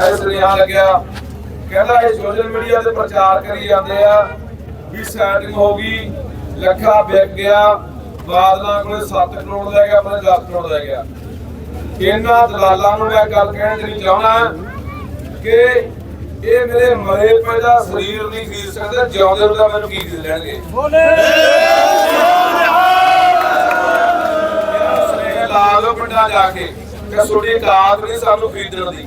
S ਰਿਹਾ ਲੱਗਿਆ। ਕਹਿੰਦਾ ਇਹ ਸੋਸ਼ਲ ਮੀਡੀਆ ਤੇ ਪ੍ਰਚਾਰ ਕਰੀ ਜਾਂਦੇ ਆ। ਵੀ ਸੈਟਿੰਗ ਹੋ ਗਈ ਲੱਖਾ ਵਿਕ ਗਿਆ ਬਾਦਲਾਂ ਕੋਲੇ 7 ਕਰੋੜ ਲੈ ਗਿਆ ਆਪਣੇ 10 ਕਰੋੜ ਲੈ ਗਿਆ। ਇਹਨਾਂ ਦਲਾਲਾਂ ਨੂੰ ਮੈਂ ਗੱਲ ਕਹਿਣ ਦੀ ਨਹੀਂ ਚਾਹਣਾ ਕਿ ਇਹ ਮੇਰੇ ਮਰੇ ਪਏ ਦਾ ਸਰੀਰ ਨਹੀਂ ਖਰੀਦ ਸਕਦੇ ਜਿਉਂਦੇ ਨੂੰ ਤਾਂ ਮੈਨੂੰ ਕੀ ਖਰੀਦ ਲੈਣਗੇ ਇਹਨਾਂ ਸੁਨੇਹੇ ਲਾ ਲਓ ਪਿੰਡਾਂ ਜਾ ਕੇ ਕਿ ਤੁਹਾਡੀ ਕਾਤ ਨਹੀਂ ਸਾਨੂੰ ਖਰੀਦਣ ਦੀ।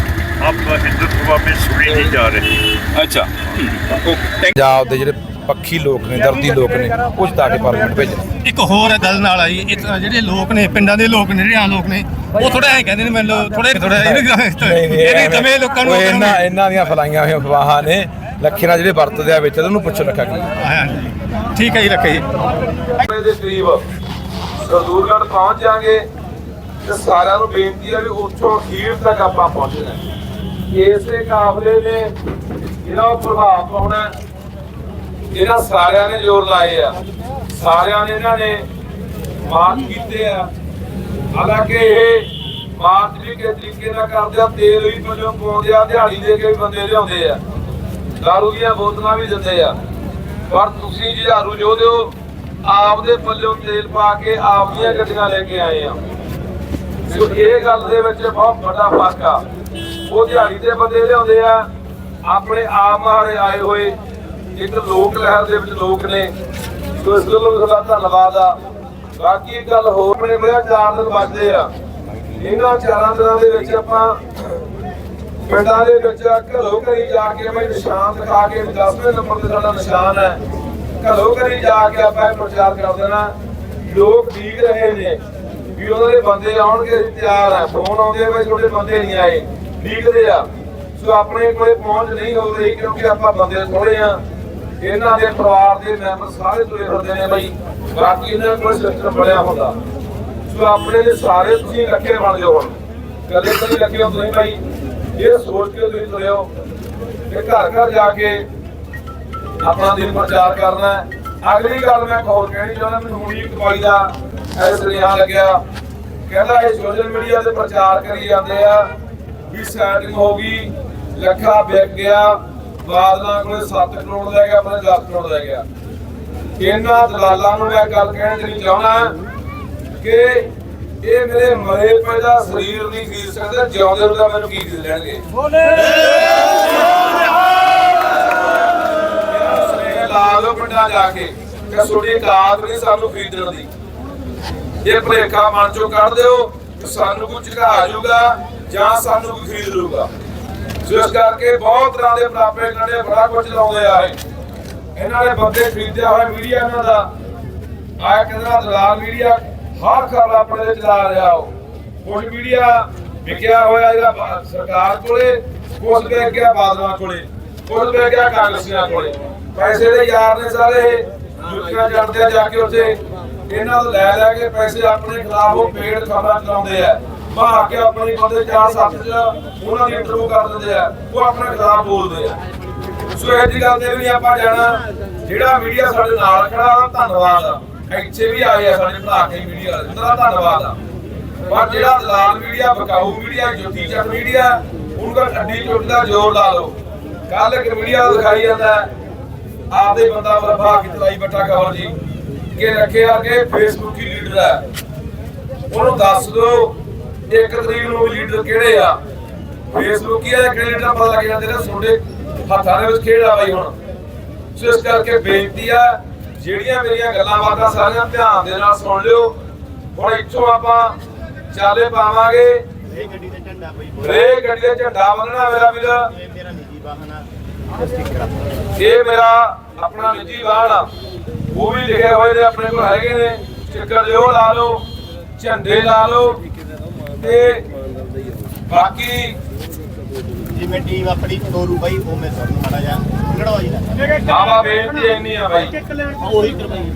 अब हिंदुत्व में सुनी नहीं जा रही अच्छा ओके थैंक ਪੰਜਾਬ ਦੇ ਜਿਹੜੇ ਪੱਖੀ ਲੋਕ ਨੇ ਦਰਦੀ ਲੋਕ ਨੇ ਉਹ ਜਿਤਾ ਕੇ ਪਾਰਲੀਮੈਂਟ ਭੇਜਣ ਇੱਕ ਹੋਰ ਗੱਲ ਨਾਲ ਆਈ ਇਹ ਤਾਂ ਜਿਹੜੇ ਲੋਕ ਨੇ ਪਿੰਡਾਂ ਦੇ ਲੋਕ ਨੇ ਜਿਹੜੇ ਆਮ ਲੋਕ ਨੇ ਉਹ ਥੋੜਾ ਐ ਕਹਿੰਦੇ ਨੇ ਮੈਨੂੰ ਥੋੜੇ ਥੋੜਾ ਇਹਨੇ ਦਮੇ ਲੋਕਾਂ ਨੂੰ ਉਹ ਇਹਨਾਂ ਇਹਨਾਂ ਦੀਆਂ ਫਲਾਈਆਂ ਹੋਈਆਂ ਅਫਵਾਹਾਂ ਨੇ ਲੱਖੇ ਨਾਲ ਜਿਹੜੇ ਵਰਤਦੇ ਆ ਵਿੱਚ ਉਹਨੂੰ ਪੁੱਛੋ ਲੱਖਾ ਕੀ ਹਾਂਜੀ ਠੀਕ ਹੈ ਜੀ ਰੱਖੇ ਜੀ ਆਪਣੇ ਦੇ ਕਰੀਬ ਸਰਦੂਰਗੜ੍ਹ ਪਹੁੰਚ ਜਾਾਂਗੇ ਤੇ ਸਾਰਿਆਂ ਨੂੰ ਬੇਨਤੀ ਹੈ ਵੀ ਉੱਥੋਂ ਅਖੀਰ ਤੱਕ ਆਪਾਂ ਪਹੁੰਚਣਾ ਹੈ। ਇਸੇ ਕਾਫਲੇ ਨੇ ਜਿਹੜਾ ਪ੍ਰਭਾਵ ਪਾਉਣਾ ਇਹਨਾਂ ਸਾਰਿਆਂ ਨੇ ਜ਼ੋਰ ਲਾਏ ਆ। ਸਾਰਿਆਂ ਨੇ ਇਹਨਾਂ ਨੇ ਮਾਰਚ ਕੀਤੇ ਆ। ਹਾਲਾਂਕਿ ਇਹ ਮਾਰਚ ਵੀ ਕਿਸ ਤਰੀਕੇ ਨਾਲ ਕਰਦੇ ਆ, ਤੇਲ ਵੀ ਪਜੋਂ ਪਾਉਂਦੇ ਆ, ਦਿਹਾੜੀ ਦੇ ਕੇ ਵੀ ਬੰਦੇ ਲਿਆਉਂਦੇ ਆ। ਦਾਰੂ ਦੀਆਂ ਬੋਤਲਾਂ ਵੀ ਦਿੰਦੇ ਆ। ਪਰ ਤੁਸੀਂ ਜੁਝਾਰੂ ਯੋਧੇ ਹੋ ਆਪਦੇ ਪੱਲਿਓਂ ਤੇਲ ਪਾ ਕੇ ਆਪਦੀਆਂ ਗੱਡੀਆਂ ਲੈ ਕੇ ਆਏ ਆ। ਸੋ ਇਹ ਗੱਲ ਦੇ ਵਿੱਚ ਬਹੁਤ ਵੱਡਾ ਫ਼ਰਕ ਆ। ਉਹ ਦਿਹਾੜੀ ਦੇ ਬੰਦੇ ਲਿਆਉਂਦੇ ਆ। ਆਪਣੇ ਆਪ ਮਾਰੇ ਆਏ ਹੋਏ। ਇੱਕ ਲੋਕ ਲਹਿਰ ਦੇ ਵਿੱਚ ਲੋਕ ਨੇ। ਸੋ ਇਸ ਗੱਲੋਂ ਵੀ ਧੰਨਵਾਦ ਆ। ਬਾਕੀ ਇੱਕ ਗੱਲ ਹੋਰ ਆਪਣੇ ਮੇਰਾ ਚਾਰ ਦਿਨ ਬਚਦੇ ਆ। ਇਹਨਾਂ ਚਾਰਾਂ ਦਿਨਾਂ ਦੇ ਵਿੱਚ ਆਪਾਂ ਪਿੰਡਾਂ ਦੇ ਵਿੱਚ ਘਰੋਂ ਘਰੀ ਜਾ ਕੇ ਮੈਂ ਨਿਸ਼ਾਨ ਦਿਖਾ ਕੇ 10ਵੇਂ ਨੰਬਰ ਤੇ ਸਾਡਾ ਨਿਸ਼ਾਨ ਹੈ। ਘਰੋਂ ਘਰੀ ਜਾ ਕੇ ਆਪਾਂ ਪ੍ਰਚਾਰ ਕਰ ਦੇਣਾ। ਲੋਕ ਠੀਕ ਰਹੇ ਨੇ ਵੀ ਉਹਨਾਂ ਦੇ ਬੰਦੇ ਆਉਣਗੇ ਤਿਆਰ ਆ। ਫੋਨ ਆਉਂਦੇ ਵੀ ਤੁਹਾਡੇ ਬੰਦੇ ਨਹੀਂ ਆਏ। ਡੀਕਦੇ ਆ। ਸੋ ਆਪਣੇ ਕੋਲੇ ਪਹੁੰਚ ਨਹੀਂ ਹੋ ਰਹੀ ਕਿਉਂਕਿ ਆਪਾਂ ਬੰਦੇ ਥੋੜੇ ਆ। ਇਹਨਾਂ ਦੇ ਪਰਿਵਾਰ ਦੇ ਮੈਂਬਰ ਸਾਰੇ ਤੁਰੇ ਫਿਰਦੇ ਨੇ ਬਈ। ਬਾਕੀ ਇਹਨਾਂ ਕੋਲ ਸਿਸਟਮ ਬਣਿਆ ਹੁੰਦਾ। ਸੋ ਆਪਣੇ ਦੇ ਸਾਰੇ ਤੁਸੀਂ ਲੱਗੇ ਬਣ ਜਾਓ ਹੁਣ। ਕਦੇ ਕਦੇ ਲੱਗੇ ਹੋ ਤੁਸੀਂ ਭਾਈ ਇਹ ਸੋਚ ਕੇ ਤੁਸੀਂ ਤੁਰੇ ਹੋ ਕਿ ਘਰ ਘਰ ਜਾ ਕੇ ਆਪਣਾ ਦਿਨ ਪ੍ਰਚਾਰ ਕਰਨਾ ਹੈ। ਅਗਲੀ ਗੱਲ ਮੈਂ ਹੋਰ ਕਹਿਣੀ ਚਾਹੁੰਦਾ, ਮੈਨੂੰ ਹੁਣੀ ਇੱਕ ਦਾ ਐਸ ਰਿਹਾ ਲੱਗਿਆ। ਕਹਿੰਦਾ ਇਹ ਸੋਸ਼ਲ ਮੀਡੀਆ ਤੇ ਪ੍ਰਚਾਰ ਕਰੀ ਜਾਂਦੇ ਆ। ਵੀ ਸੈਟਿੰਗ ਹੋ ਗਈ ਲੱਖਾ ਵਿਕ ਗਿਆ ਬਾਦਲਾਂ ਕੋਲੇ 7 ਕਰੋੜ ਲੈ ਗਿਆ ਆਪਣੇ 10 ਕਰੋੜ ਲੈ ਗਿਆ। ਇਹਨਾਂ ਦਲਾਲਾਂ ਨੂੰ ਮੈਂ ਗੱਲ ਕਹਿਣ ਦੀ ਨਹੀਂ ਚਾਹਣਾ ਕਿ ਇਹ ਮੇਰੇ ਮਰੇ ਪਏ ਦਾ ਸਰੀਰ ਨਹੀਂ ਖਰੀਦ ਸਕਦੇ ਜਿਉਂਦੇ ਨੂੰ ਤਾਂ ਮੈਨੂੰ ਕੀ ਖਰੀਦ ਲੈਣਗੇ ਲਾ ਪਿੰਡਾਂ ਜਾ ਕੇ ਕਿ ਤੁਹਾਡੀ ਕਾਤ ਨਹੀਂ ਸਾਨੂੰ ਖਰੀਦਣ ਦੀ। ਇਹ ਭਲੇਖਾ ਮਨ ਚੋਂ ਕੱਢ ਦਿਓ ਸਾਨੂੰ ਕੋਈ ਝੁਕਾ ਜਾਊਗਾ ਜਾਂ ਸਾਨੂੰ ਕੋਈ ਖਰੀਦ ਲੂਗਾ ਸੋ ਕਰਕੇ ਬਹੁਤ ਤਰ੍ਹਾਂ ਦੇ ਪ੍ਰਾਪੇ ਇਹਨਾਂ ਨੇ ਬੜਾ ਕੁਝ ਲਾਉਂਦੇ ਆ ਇਹਨਾਂ ਨੇ ਬੰਦੇ ਖਰੀਦਿਆ ਹੋਇਆ ਮੀਡੀਆ ਇਹਨਾਂ ਦਾ। ਆਇਆ ਕਹਿੰਦਾ ਦਲਾਲ ਮੀਡੀਆ ਹਰ ਖਬਰ ਆਪਣੇ ਚਲਾ ਰਿਹਾ ਉਹ। ਕੁਝ ਮੀਡੀਆ ਵਿਕਿਆ ਹੋਇਆ ਇਹਦਾ ਸਰਕਾਰ ਕੋਲੇ, ਕੁਝ ਵੇਚ ਗਿਆ ਬਾਦਲਾਂ ਕੋਲੇ, ਕੁਝ ਵੇਚ ਗਿਆ ਕਾਂਗਰਸੀਆਂ ਕੋਲੇ। ਪੈਸੇ ਦੇ ਯਾਰ ਨੇ ਸਾਰੇ ਜੁੱਤੀਆਂ ਜੜਦੇ ਜਾ ਕੇ ਉੱਥੇ। ਇਹਨਾਂ ਤੋਂ ਲੈ ਲੈ ਕੇ ਪੈਸੇ ਆਪਣੇ ਖਿਲਾਫ ਉਹ ਪੇੜ ਖਬਰਾਂ ਚਲਾਉਂਦੇ ਆ। ਬਾਹਰ ਕੇ ਆਪਣੀ ਬੰਦੇ 4-7 ਚ ਉਹਨਾਂ ਦੀ ਇੰਟਰਵਿਊ ਕਰ ਦਿੰਦੇ ਆ। ਉਹ ਆਪਣੇ ਖਿਲਾਫ ਬੋਲਦੇ ਆ। ਸੋ ਇਹ ਜੀ ਗੱਲ ਤੇ ਵੀ ਆਪਾਂ ਜਾਣਾ। ਜਿਹੜਾ ਮੀਡੀਆ ਸਾਡੇ ਨਾਲ ਖੜਾ, ਧੰਨਵਾਦ ਆ। ਇੱਥੇ ਵੀ ਆਏ ਆ ਸਾਡੇ ਭਰਾ ਕੇ ਮੀਡੀਆ ਵਾਲੇ। ਉਹਦਾ ਧੰਨਵਾਦ ਆ। ਪਰ ਜਿਹੜਾ ਦਲਾਲ ਮੀਡੀਆ ਬਕਾਊ ਮੀਡੀਆ ਜੋਤੀ ਚੱਕ ਮੀਡੀਆ ਉਹਨਾਂ ਦਾ ਅੱਡੀ ਚੁੱਟ ਦਾ ਜ਼ੋਰ ਲਾ ਲਓ। ਕੱਲ ਇੱਕ ਮੀਡੀਆ ਦਿਖਾਈ ਜਾਂਦਾ। ਆਪਦੇ ਬੰਦਾ ਵਰਫਾ ਕੇ ਚਲਾਈ ਬੱਟਾ ਕਹੋ ਜੀ। ਕਿ ਰੱਖਿਆ ਕਿ ਫੇਸਬੁੱਕ ਹੀ ਲੀਡਰ ਹੈ। ਉਹਨੂੰ ਦੱਸ ਦਿਓ ਇੱਕ ਤਰੀਕ ਨੂੰ ਵੀ ਲੀਡਰ ਕਿਹੜੇ ਆ? ਫੇਸਬੁੱਕ ਹੀ ਆ ਕਿਹੜੇ ਲੀਡਰ ਪਤਾ ਲੱਗ ਜਾਂਦਾ ਜਿਹੜਾ ਤੁਹਾਡੇ ਹੱਥਾਂ ਦੇ ਵਿੱਚ ਖੇਡ ਆ ਬਈ ਹੁਣ। ਸੋ ਇਸ ਕਰਕੇ ਬੇਨਤੀ ਆ ਜਿਹੜੀਆਂ ਮੇਰੀਆਂ ਗੱਲਾਂ ਬਾਤਾਂ ਸਾਰੀਆਂ ਧਿਆਨ ਦੇ ਨਾਲ ਸੁਣ ਲਿਓ। ਹੁਣ ਇੱਥੋਂ ਆਪਾਂ ਚਾਲੇ ਪਾਵਾਂਗੇ। ਇਹ ਗੱਡੀ ਦਾ ਝੰਡਾ ਬਈ। ਇਹ ਗੱਡੀ ਦਾ ਝੰਡਾ ਬੰਨਣਾ ਮੇਰਾ ਵੀਰ। ਇਹ ਮੇਰਾ ਆਪਣਾ ਨਿੱਜੀ ਵਾਹਨ ਆ। ਉਹ ਵੀ ਲਿਖੇ ਹੋਏ ਨੇ ਆਪਣੇ ਕੋਲ ਹੈਗੇ ਨੇ। ਸਟicker ਦੇ ਉਹ ਲਾ ਲਓ। ਝੰਡੇ ਲਾ ਲਓ। ਤੇ ਬਾਕੀ ਜਿਵੇਂ ਟੀਮ ਆਪਣੀ ਤੋਰੂ ਬਾਈ ਉਹ ਮੈਂ ਤੁਹਾਨੂੰ ਮਾੜਾ ਜਾ ਲੜਵਾਈ ਦਾ ਆਵਾ ਬੇਨਤੀ ਇੰਨੀ ਆ ਬਾਈ। ਉਹੀ ਕਰਵਾਈ।